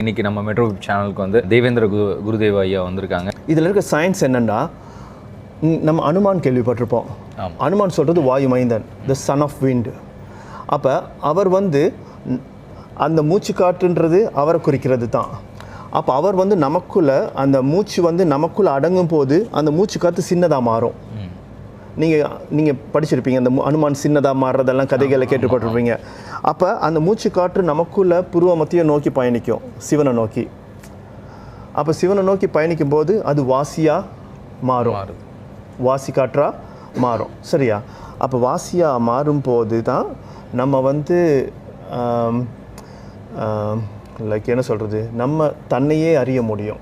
இன்னைக்கு நம்ம மெட்ரோ சேனலுக்கு வந்து தேவேந்திர குரு குருதேவ ஐயா வந்திருக்காங்க இதில் இருக்க சயின்ஸ் என்னன்னா நம்ம அனுமான் கேள்விப்பட்டிருப்போம். அனுமான் சொல்கிறது வாயு மைந்தன் த சன் ஆஃப் விண்ட் அப்போ அவர் வந்து அந்த மூச்சு காற்றுன்றது அவரை குறிக்கிறது தான் அப்போ அவர் வந்து நமக்குள்ள அந்த மூச்சு வந்து நமக்குள்ள அடங்கும் போது அந்த மூச்சு காற்று சின்னதாக மாறும். நீங்கள் நீங்கள் படிச்சிருப்பீங்க அந்த அனுமான் சின்னதாக மாறுறதெல்லாம் கதைகளை கேட்டுப்பட்டிருப்பீங்க. அப்போ அந்த மூச்சு காற்று நமக்குள்ள புருவ மத்திய நோக்கி பயணிக்கும் சிவனை நோக்கி. அப்போ சிவனை நோக்கி பயணிக்கும் போது அது வாசியாக மாறும். வாசி காற்றா மாறும். சரியா? அப்போ வாசியாக மாறும்போது தான் நம்ம வந்து லைக் என்ன சொல்கிறது நம்ம தன்னையே அறிய முடியும்.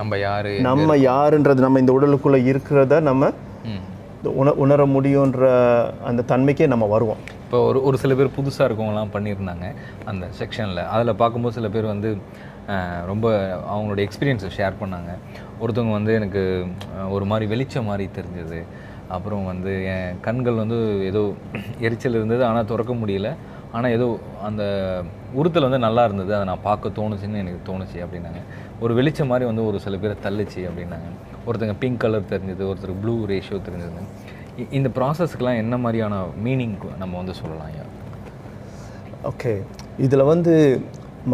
நம்ம யாரு? நம்ம யாருன்றது நம்ம இந்த உடலுக்குள்ளே இருக்கிறத நம்ம. உண உணர முடியுன்ற அந்த தன்மைக்கே நம்ம வருவோம். இப்போ ஒரு ஒரு சில பேர் புதுசாக இருக்கவங்களாம் பண்ணியிருந்தாங்க அந்த செக்ஷனில் அதில் பார்க்கும்போது சில பேர் வந்து ரொம்ப அவங்களோட எக்ஸ்பீரியன்ஸை ஷேர் பண்ணாங்க. ஒருத்தவங்க வந்து எனக்கு ஒரு மாதிரி வெளிச்சம் மாதிரி தெரிஞ்சது. அப்புறம் வந்து என் கண்கள் வந்து ஏதோ எரிச்சல் இருந்தது. ஆனால் திறக்க முடியல. ஆனால் ஏதோ அந்த உறுத்தல் வந்து நல்லா இருந்தது. அதை நான் பார்க்க தோணுச்சுன்னு எனக்கு தோணுச்சு அப்படின்னாங்க. ஒரு வெளிச்சம் மாதிரி வந்து ஒரு சில பேரை தள்ளுச்சு அப்படின்னாங்க. ஒருத்தங்க பிங்க் கலர் தெரிஞ்சது ஒருத்தருக்கு ப்ளூ ரேஷியோ தெரிஞ்சது. இந்த ப்ராசஸ்க்கெலாம் என்ன மாதிரியான மீனிங் நம்ம வந்து சொல்லலாம் ஐயா? ஓகே இதில் வந்து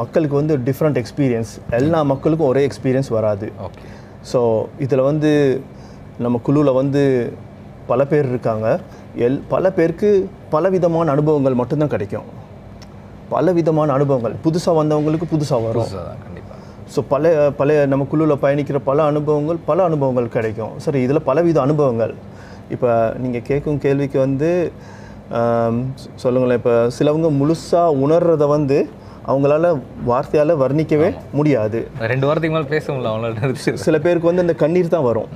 மக்களுக்கு வந்து டிஃப்ரெண்ட் எக்ஸ்பீரியன்ஸ் எல்லா மக்களுக்கும் ஒரே எக்ஸ்பீரியன்ஸ் வராது. ஓகே ஸோ இதில் வந்து நம்ம குழுவில் வந்து பல பேர் இருக்காங்க. எல் பல பேருக்கு பல விதமான அனுபவங்கள் மட்டும்தான் கிடைக்கும். பல விதமான அனுபவங்கள். புதுசாக வந்தவங்களுக்கு புதுசாக வரும். ஸோ பல பழைய நம்ம குழுவில் பயணிக்கிற பல அனுபவங்கள் பல அனுபவங்கள் கிடைக்கும். சரி இதில் பலவித அனுபவங்கள். இப்போ நீங்கள் கேட்கும் கேள்விக்கு வந்து சொல்லுங்களேன் இப்போ சிலவங்க முழுசாக உணர்றத வந்து அவங்களால வார்த்தையால் வர்ணிக்கவே முடியாது. ரெண்டு வாரத்துக்கு மேலே பேச முடியல அவங்களால சில பேருக்கு வந்து அந்த கண்ணீர் தான் வரும்.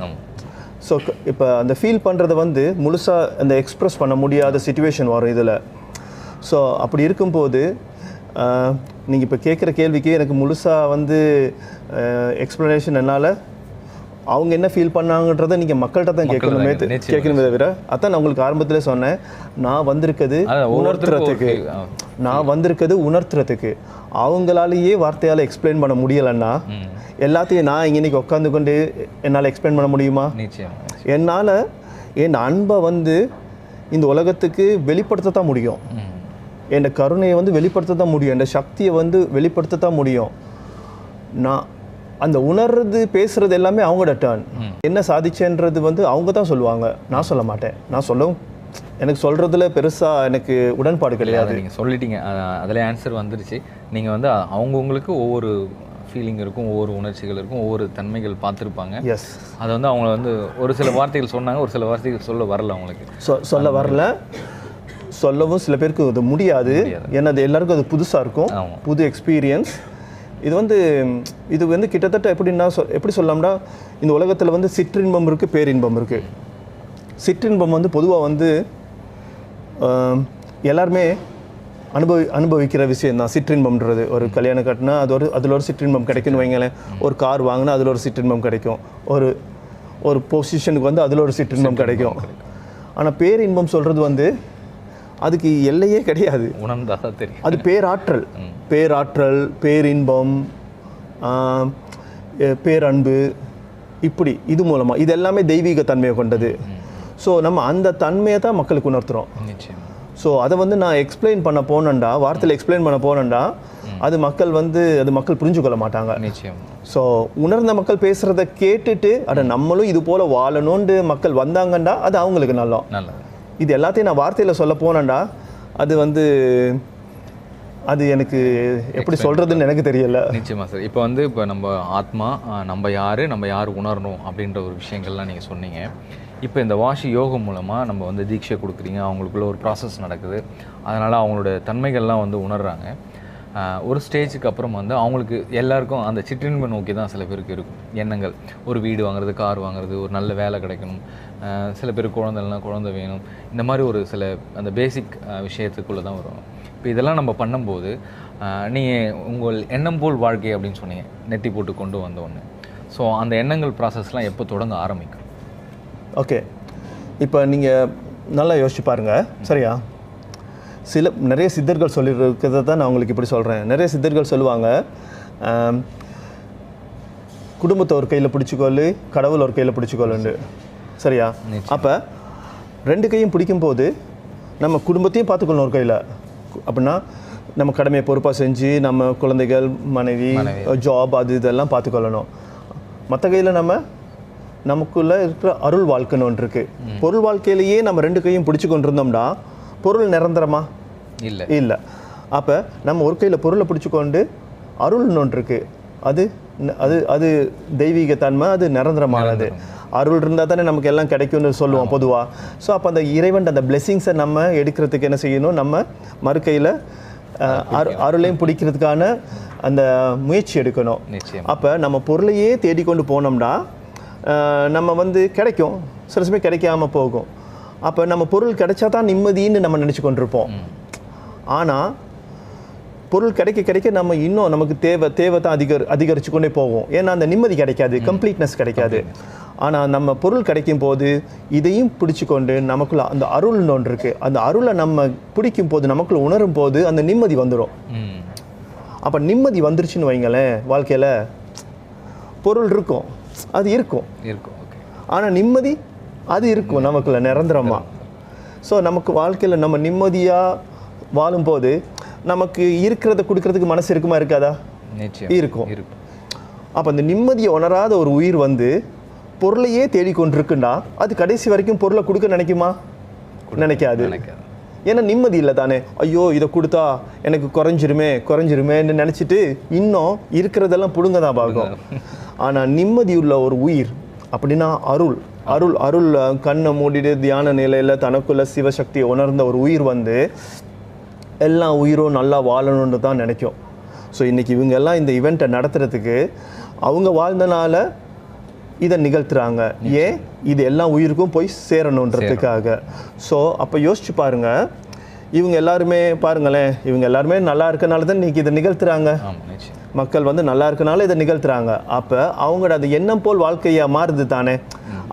ஸோ இப்போ அந்த ஃபீல் பண்ணுறத வந்து முழுசாக அந்த எக்ஸ்ப்ரெஸ் பண்ண முடியாத சுச்சுவேஷன் வரும் இதில். ஸோ அப்படி இருக்கும்போது நீங்கள் இப்போ கேட்குற கேள்விக்கு எனக்கு முழுசாக வந்து எக்ஸ்ப்ளனேஷன் என்னால் அவங்க என்ன ஃபீல் பண்ணாங்கன்றதை நீங்கள் மக்கள்கிட்ட தான் கேட்கணுமே. கேட்கணுமே. தவிர அதான் நான் உங்களுக்கு ஆரம்பத்திலே சொன்னேன். நான் வந்திருக்கிறது உணர்த்துறதுக்கு. நான் வந்திருக்கிறது உணர்த்துறதுக்கு. அவங்களாலேயே வார்த்தையால் எக்ஸ்பிளைன் பண்ண முடியலைன்னா எல்லாத்தையும் நான் இங்கே இன்னைக்கு உட்காந்து கொண்டு என்னால் எக்ஸ்பிளைன் பண்ண முடியுமா? என்னால் என் அன்பை வந்து இந்த உலகத்துக்கு வெளிப்படுத்த தான் முடியும். என் கருணையை வந்து வெளிப்படுத்த தான் முடியும். என் சக்தியை வந்து வெளிப்படுத்த தான் முடியும். நான் அந்த உணர்றது பேசுறது எல்லாமே அவங்களோட டேர்ன் என்ன சாதிச்சேன்றது வந்து அவங்க தான் சொல்லுவாங்க. நான் சொல்ல மாட்டேன். நான் சொல்லவும் எனக்கு சொல்றதுல பெருசா எனக்கு உடன்பாடு கிடையாது. நீங்கள் சொல்லிட்டீங்க. அதிலே ஆன்சர் வந்துருச்சு. நீங்கள் வந்து அவங்கவுங்களுக்கு ஒவ்வொரு ஃபீலிங் இருக்கும் ஒவ்வொரு உணர்ச்சிகள் இருக்கும் ஒவ்வொரு தன்மைகள் பார்த்துருப்பாங்க. எஸ் அதை வந்து அவங்க வந்து ஒரு சில வார்த்தைகள் சொன்னாங்க ஒரு சில வார்த்தைகள் சொல்ல வரல அவங்களுக்கு. சொல்ல வரல. சொல்லவும் சில பேருக்கு அது முடியாது. ஏன்னா அது எல்லாருக்கும் அது புதுசாக இருக்கும். புது எக்ஸ்பீரியன்ஸ் இது வந்து இது வந்து கிட்டத்தட்ட எப்படின்னா சொ எப்படி சொல்லலாம்னா இந்த உலகத்தில் வந்து சிற்றின்பம் இருக்குது பேரின்பம் இருக்குது சிற்றின்பம் வந்து பொதுவாக வந்து எல்லாருமே அனுபவி அனுபவிக்கிற விஷயம் தான் சிற்றின்பம்ன்றது. ஒரு கல்யாணம் கட்டினா அது ஒரு அதில் ஒரு சிற்றின்பம் கிடைக்குன்னு வைங்களேன். ஒரு கார் வாங்கினா அதில் ஒரு சிற்றின்பம் கிடைக்கும். ஒரு ஒரு பொசிஷனுக்கு வந்து அதில் ஒரு சிற்றின்பம் கிடைக்கும். ஆனால் பேரின்பம் சொல்கிறது வந்து அதுக்கு எல்லையே கிடையாது. உணர்ந்தா தான் தெரியும். அது பேராற்றல். பேராற்றல் பேரின்பம் பேரன்பு இப்படி இது மூலமாக இது எல்லாமே தெய்வீக தன்மையை கொண்டது. ஸோ நம்ம அந்த தன்மையை தான் மக்களுக்கு உணர்த்துறோம். நிச்சயம். ஸோ அதை வந்து நான் எக்ஸ்பிளைன் பண்ண போனேன்டா வார்த்தையில் எக்ஸ்பிளைன் பண்ண போனேன்டா அது மக்கள் வந்து அது மக்கள் புரிஞ்சு கொள்ள மாட்டாங்க. நிச்சயம். ஸோ உணர்ந்த மக்கள் பேசுகிறத கேட்டுட்டு அட நம்மளும் இது போல் வாழணும்னு மக்கள் வந்தாங்கண்டா அது அவங்களுக்கு நல்லம். நல்லது. இது எல்லாத்தையும் நான் வார்த்தையில் சொல்ல போனேன்டா. அது வந்து அது எனக்கு எப்படி சொல்கிறதுன்னு எனக்கு தெரியல. நிச்சயமா சார். இப்போ வந்து இப்போ நம்ம ஆத்மா நம்ம யார் நம்ம யார் உணரணும் அப்படின்ற ஒரு விஷயங்கள்லாம் நீங்கள் சொன்னீங்க. இப்போ இந்த வாஷி யோகம் மூலமாக நம்ம வந்து தீட்சை கொடுக்குறீங்க. அவங்களுக்குள்ள ஒரு ப்ராசஸ் நடக்குது. அதனால் அவங்களோட தன்மைகள்லாம் வந்து உணர்றாங்க. ஆஹ், ஒரு ஸ்டேஜுக்கு அப்புறம் வந்து அவங்களுக்கு எல்லாருக்கும் அந்த சிற்றின்பை நோக்கி தான் சில பேருக்கு இருக்கும். எண்ணங்கள். ஒரு வீடு வாங்குறது கார் வாங்குறது ஒரு நல்ல வேலை கிடைக்கணும். சில பேர் குழந்தைலாம் குழந்தை வேணும். இந்த மாதிரி ஒரு சில அந்த பேசிக் விஷயத்துக்குள்ளே தான் வரும் இப்போ இதெல்லாம் நம்ம பண்ணும்போது நீங்கள் உங்கள் எண்ணம் போல் வாழ்க்கை அப்படின்னு சொன்னீங்க. நெத்தி போட்டு கொண்டு வந்த ஒன்று ஸோ அந்த எண்ணங்கள் ப்ராசஸ்லாம் எப்போ தொடங்க ஆரம்பிக்கும்? ஓகே இப்போ நீங்கள் நல்லா யோசிச்சு பாருங்கள் சரியா? சில நிறைய சித்தர்கள் சொல்லியிருக்கிறத தான் நான் உங்களுக்கு இப்படி சொல்கிறேன் நிறைய சித்தர்கள் சொல்லுவாங்க குடும்பத்தை ஒரு கையில் பிடிச்சிக்கொள்ளு கடவுள் ஒரு கையில் பிடிச்சிக்கொள்ளுண்டு சரியா? அப்போ ரெண்டு கையும் பிடிக்கும்போது நம்ம குடும்பத்தையும் பார்த்துக்கொள்ளணும் ஒரு கையில். அப்படின்னா நம்ம கடமையை பொறுப்பாக செஞ்சு நம்ம குழந்தைகள் மனைவி ஜாப் அது இதெல்லாம் பார்த்துக்கொள்ளணும். மற்ற கையில் நம்ம நமக்குள்ள இருக்கிற அருள் வாழ்க்கைன்னு ஒன்று இருக்கு. பொருள் வாழ்க்கையிலேயே நம்ம ரெண்டு கையும் பிடிச்சு கொண்டு இருந்தோம்னா பொருள் நிரந்தரமா? இல்லை. இல்லை. அப்போ நம்ம ஒரு கையில் பொருளை பிடிச்சிக்கொண்டு அருள்னு ஒன்று இருக்கு அது அது அது தெய்வீக தன்மை அது நிரந்தரமானது. அருள் இருந்தால் தானே நமக்கு எல்லாம் கிடைக்கும்னு சொல்லுவோம் பொதுவாக ஸோ அப்போ அந்த இறைவன் அந்த பிளெஸிங்ஸை நம்ம எடுக்கிறதுக்கு என்ன செய்யணும்? நம்ம மறுக்கையில் அரு அருளையும் பிடிக்கிறதுக்கான அந்த முயற்சி எடுக்கணும். அப்போ நம்ம பொருளையே தேடிக்கொண்டு போனோம்னா நம்ம வந்து கிடைக்கும். சில சமயம் கிடைக்காம போகும். அப்போ நம்ம பொருள் கிடைச்சா தான் நிம்மதின்னு நம்ம நினச்சி கொண்டிருப்போம். ஆனால் பொருள் கிடைக்க கிடைக்க நம்ம இன்னும் நமக்கு தேவை தேவை தான் அதிகர் அதிகரிச்சு கொண்டே போவோம் ஏன்னா அந்த நிம்மதி கிடைக்காது கம்ப்ளீட்னஸ் கிடைக்காது. ஆனால் நம்ம பொருள் கிடைக்கும் போது இதையும் பிடிச்சிக்கொண்டு நமக்குள்ள அந்த அருள்னு ஒன்று இருக்குது அந்த அருளை நம்ம பிடிக்கும் போது நமக்குள்ள உணரும் போது அந்த நிம்மதி வந்துடும் அப்போ நிம்மதி வந்துருச்சுன்னு வைங்களேன் வாழ்க்கையில் பொருள் இருக்கும். அது இருக்கும். இருக்கும் ஆனால் நிம்மதி அது இருக்கும் நமக்குள்ள நிரந்தரமாக ஸோ நமக்கு வாழ்க்கையில் நம்ம நிம்மதியாக வாழும்போது நமக்கு இருக்கிறத கொடுக்கறதுக்கு மனசு இருக்குமா இருக்காதா? இருக்கும். அப்போ அந்த நிம்மதியை உணராத ஒரு உயிர் வந்து பொருளையே தேடிக்கொண்டிருக்குன்னா அது கடைசி வரைக்கும் பொருளை கொடுக்க நினைக்குமா? நினைக்காது. நினைக்காது. ஏன்னா நிம்மதி இல்லை தானே. ஐயோ இதை கொடுத்தா எனக்கு குறைஞ்சிருமே குறைஞ்சிருமேன்னு நினச்சிட்டு இன்னும் இருக்கிறதெல்லாம் புடுங்க தான் பார்க்கும் ஆனால் நிம்மதி உள்ள ஒரு உயிர் அப்படின்னா அருள். அருள் அருள் கண்ணை மூடிட்டு தியான நிலையில் தனக்குள்ள சிவசக்தியை உணர்ந்த ஒரு உயிர் வந்து எல்லா உயிரும் நல்லா வாழணும்னு தான் நினைக்கும். ஸோ இன்றைக்கி இவங்க எல்லாம் இந்த இவெண்ட்டை நடத்துறதுக்கு அவங்க வாழ்ந்தனால இதை நிகழ்த்துறாங்க. ஏன்? இது எல்லா உயிருக்கும் போய் சேரணுன்றதுக்காக. ஸோ அப்போ யோசிச்சு பாருங்க. இவங்க எல்லாருமே பாருங்களேன் இவங்க எல்லாருமே நல்லா இருக்கனால தான் இன்னைக்கு இதை நிகழ்த்துறாங்க. மக்கள் வந்து நல்லா இருக்கனால இதை நிகழ்த்துறாங்க. அப்போ அவங்களோட அது எண்ணம் போல் வாழ்க்கையாக மாறுது தானே?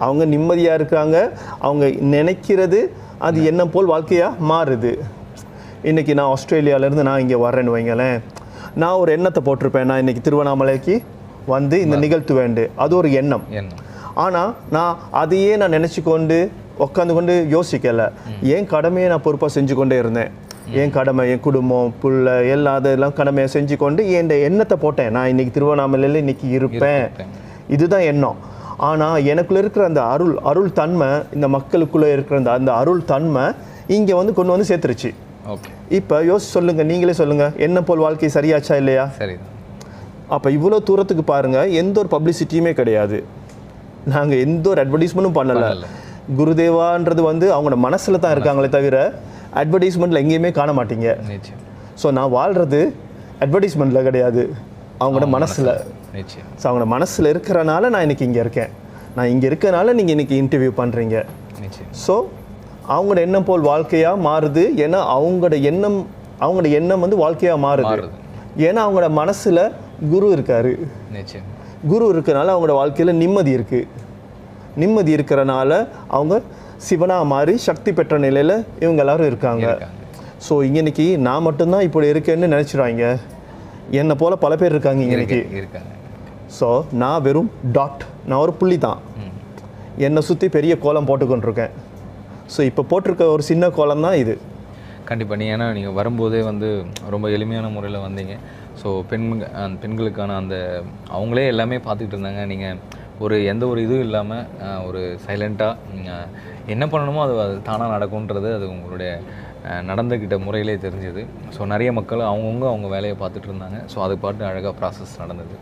அவங்க நிம்மதியாக இருக்காங்க. அவங்க நினைக்கிறது அது எண்ணம் போல் வாழ்க்கையாக மாறுது. இன்றைக்கி நான் ஆஸ்திரேலியாவிலேருந்து நான் இங்கே வரேன்னு வைங்களேன். நான் ஒரு எண்ணத்தை போட்டிருப்பேன். நான் இன்றைக்கி திருவண்ணாமலைக்கு வந்து இந்த நிகழ்த்து வேண்டு. அது ஒரு எண்ணம். ஆனால் நான் அதையே நான் நினச்சி கொண்டு உட்காந்து கொண்டு யோசிக்கலை என் கடமையை நான் பொறுப்பாக செஞ்சு கொண்டே இருந்தேன்? என் கடமை என் குடும்பம் புள்ள எல்லா அதெல்லாம் கடமையை செஞ்சு கொண்டு என் எண்ணத்தை போட்டேன். நான் இன்னைக்கு திருவண்ணாமலையில் இன்னைக்கு இருப்பேன். இதுதான் எண்ணம். ஆனால் எனக்குள்ள இருக்கிற அந்த அருள் அருள் தன்மை இந்த மக்களுக்குள்ளே இருக்கிற அந்த அந்த அருள் தன்மை இங்கே வந்து கொண்டு வந்து சேர்த்துருச்சு. இப்போ யோசிச்சு சொல்லுங்க நீங்களே சொல்லுங்க என்ன போல் வாழ்க்கை சரியாச்சா இல்லையா? அப்போ இவ்வளோ தூரத்துக்கு பாருங்க எந்த ஒரு பப்ளிசிட்டியுமே கிடையாது. நாங்கள் எந்த ஒரு அட்வர்டைஸ்மெண்ட்டும் பண்ணலை. பண்ணல. குருதேவான்றது வந்து அவங்களோட மனசில் தான் இருக்காங்களே தவிர அட்வர்டைஸ்மெண்ட்டில் எங்கேயுமே காண மாட்டீங்க. ஸோ நான் வாழ்கிறது அட்வர்டைஸ்மெண்ட்டில் கிடையாது. அவங்களோட மனசில். ஸோ அவங்களோட மனசில் இருக்கிறனால நான் இன்னைக்கு இங்கே இருக்கேன். நான் இங்கே இருக்கனால நீங்கள் இன்னைக்கு இன்டர்வியூ பண்ணுறீங்க ஸோ அவங்களோட எண்ணம் போல் வாழ்க்கையாக மாறுது. ஏன்னா அவங்களோட எண்ணம் அவங்களோட எண்ணம் வந்து வாழ்க்கையாக மாறுது. ஏன்னா அவங்களோட மனசில் குரு இருக்காரு. குரு இருக்கறனால அவங்களோட வாழ்க்கையில் நிம்மதி இருக்குது நிம்மதி இருக்கிறனால அவங்க சிவனா மாறி சக்தி பெற்ற நிலையில் இவங்க எல்லாரும் இருக்காங்க. ஸோ இன்னைக்கு நான் மட்டும்தான் இப்படி இருக்கேன்னு நினச்சிடுவாங்க என்னை போல் பல பேர் இருக்காங்க இன்னைக்கு. ஸோ நான் வெறும் டாட் நான் ஒரு புள்ளி தான். என்னை சுற்றி பெரிய கோலம் போட்டுக்கொண்டிருக்கேன். ஸோ இப்போ போட்டிருக்க ஒரு சின்ன கோலம் தான் இது. கண்டிப்பாக நீ ஏன்னா நீங்கள் வரும்போதே வந்து ரொம்ப எளிமையான முறையில் வந்தீங்க. ஸோ பெண் அந்த பெண்களுக்கான அந்த அவங்களே எல்லாமே பார்த்துக்கிட்டு இருந்தாங்க. நீங்கள் ஒரு எந்த ஒரு இதுவும் இல்லாமல் ஒரு சைலண்ட்டாக என்ன பண்ணணுமோ அது அது தானாக நடக்கும்ன்றது அது உங்களுடைய நடந்துக்கிட்ட முறையிலே தெரிஞ்சது. ஸோ நிறைய மக்கள் அவங்கவுங்க அவங்க வேலையை பார்த்துட்டு இருந்தாங்க. ஸோ அது பாட்டு அழகாக ப்ராசஸ் நடந்தது.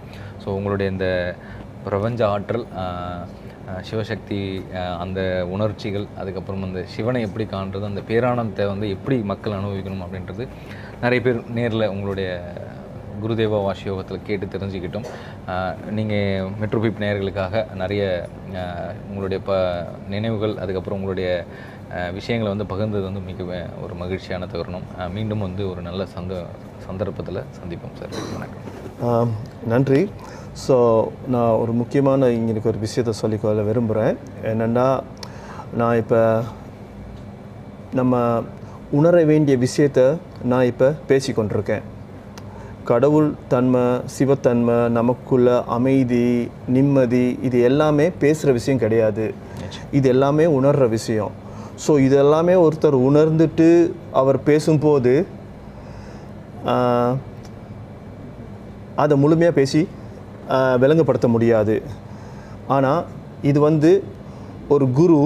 ஸோ உங்களுடைய இந்த பிரபஞ்ச ஆற்றல் சிவசக்தி அந்த உணர்ச்சிகள் அதுக்கப்புறம் அந்த சிவனை எப்படி காண்றது அந்த பேரானந்தத்தை வந்து எப்படி மக்கள் அனுபவிக்கணும் அப்படின்றது நிறைய பேர் நேரில் உங்களுடைய குருதேவா வாஷ் யோகத்தில் கேட்டு தெரிஞ்சுக்கிட்டோம் நீங்கள் மெட்ரோபிப் நேயர்களுக்காக நிறைய உங்களுடைய ப நினைவுகள் அதுக்கப்புறம் உங்களுடைய விஷயங்களை வந்து பகிர்ந்தது வந்து மிக ஒரு மகிழ்ச்சியான தருணம். மீண்டும் வந்து ஒரு நல்ல சந்த சந்தர்ப்பத்தில் சந்திப்போம் சார். வணக்கம். நன்றி. ஸோ நான் ஒரு முக்கியமான இங்கே ஒரு விஷயத்தை சொல்லிக்கொள்ள விரும்புகிறேன் என்னென்னா நான் இப்போ நம்ம உணர வேண்டிய விஷயத்தை நான் இப்போ பேசிக்கொண்டிருக்கேன். கடவுள் தன்மை சிவத்தன்மை நமக்குள்ள அமைதி நிம்மதி இது எல்லாமே பேசுகிற விஷயம் கிடையாது. இது எல்லாமே உணர்கிற விஷயம். ஸோ இது எல்லாமே ஒருத்தர் உணர்ந்துட்டு அவர் பேசும்போது அதை முழுமையாக பேசி ஆஹ், விளங்கப்படுத்த முடியாது. ஆனால் இது வந்து ஒரு குரு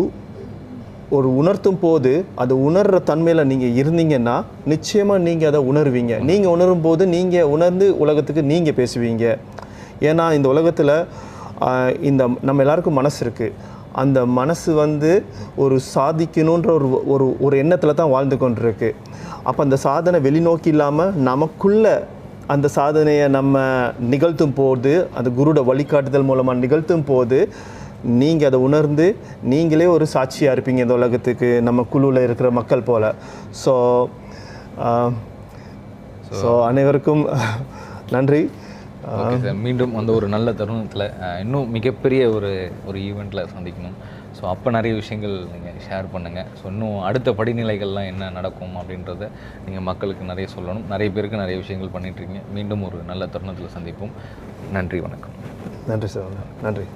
ஒரு உணர்த்தும் போது அது உணர்கிற தன்மையில் நீங்கள் இருந்தீங்கன்னா நிச்சயமாக நீங்கள் அதை உணர்வீங்க. நீங்கள் உணரும் போது நீங்கள் உணர்ந்து உலகத்துக்கு நீங்கள் பேசுவீங்க. ஏன்னா இந்த உலகத்தில் இந்த நம்ம எல்லாருக்கும் மனசு இருக்குது அந்த மனசு வந்து ஒரு சாதிக்கணுன்ற ஒரு ஒரு ஒரு எண்ணத்தில் தான் வாழ்ந்து கொண்டிருக்கு. அப்போ அந்த சாதனை வெளிநோக்கி இல்லாமல் நமக்குள்ள அந்த சாதனையை நம்ம நிகழ்த்தும் போது அந்த குருட வழிகாட்டுதல் மூலமாக நிகழ்த்தும் போது நீங்கள் அதை உணர்ந்து நீங்களே ஒரு சாட்சியாக இருப்பீங்க இந்த உலகத்துக்கு நம்ம குழுவில் இருக்கிற மக்கள் போல். ஸோ ஸோ அனைவருக்கும் நன்றி. மீண்டும் அந்த ஒரு நல்ல தருணத்தில் இன்னும் மிகப்பெரிய ஒரு ஒரு ஈவெண்ட்டில் சந்திக்கணும். ஸோ அப்போ நிறைய விஷயங்கள் நீங்கள் ஷேர் பண்ணுங்கள் ஸோ இன்னும் அடுத்த படிநிலைகள்லாம் என்ன நடக்கும் அப்படின்றத நீங்கள் மக்களுக்கு நிறைய சொல்லணும். நிறைய பேருக்கு நிறைய விஷயங்கள் பண்ணிட்டு இருக்கீங்க. மீண்டும் ஒரு நல்ல தருணத்தில் சந்திப்போம். நன்றி வணக்கம். நன்றி சார் நன்றி.